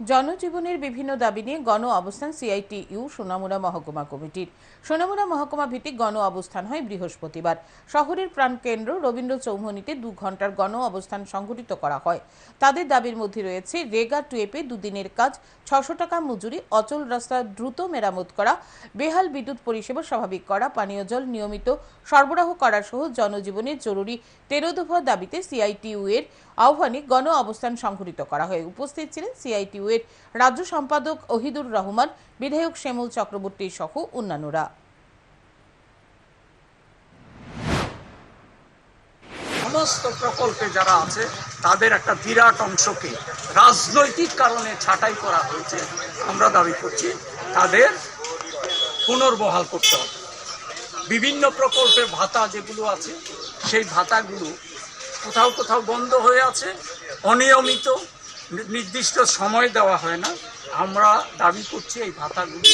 জনজীবনের বিভিন্ন দাবি নিয়ে গণ অবস্থান সিআইটিইউ সোনামুড়া মহকুমা কমিটির। সোনামুড়া মহকুমা ভিত্তিক গণ অবস্থান হয় বৃহস্পতিবার। শহরের প্রাণকেন্দ্র রবীন্দ্র চৌমুহনীতে দু ঘণ্টার গণ অবস্থান সংঘটিত করা হয়। তাদের দাবির মধ্যে রয়েছে রেগা টুয়েপে দুদিনের কাজ, ছশো টাকা মজুরি, অচল রাস্তা, দ্রুত মেরামত করা, বেহাল বিদ্যুৎ পরিষেবা স্বাভাবিক করা, পানীয় জল নিয়মিত সরবরাহ করা সহ জনজীবনের জরুরি তেরো দফা দাবিতে সিআইটিইউ এর আহ্বানে গণ অবস্থান সংঘটিত করা হয়। উপস্থিত ছিলেন সিআইটিইউ এর রাজ্য সম্পাদক ওহিদুর রহমান, বিধায়ক শ্যামল চক্রবর্তী সহ অন্যান্যরা। সমস্ত প্রকল্পে যারা আছে, তাদের একটা বিরাট অংশকে রাজনৈতিক কারণে ছাঁটাই করা হয়েছে। আমরা দাবি করছি তাদের পুনর্বহাল করতে হবে। বিভিন্ন প্রকল্পের ভাতা যেগুলো আছে, সেই ভাতাগুলো কোথাও কোথাও বন্ধ হয়ে আছে, অনিয়মিত নির্দিষ্ট সময় দেওয়া হয় না। আমরা দাবি করছি এই ভাতাগুলো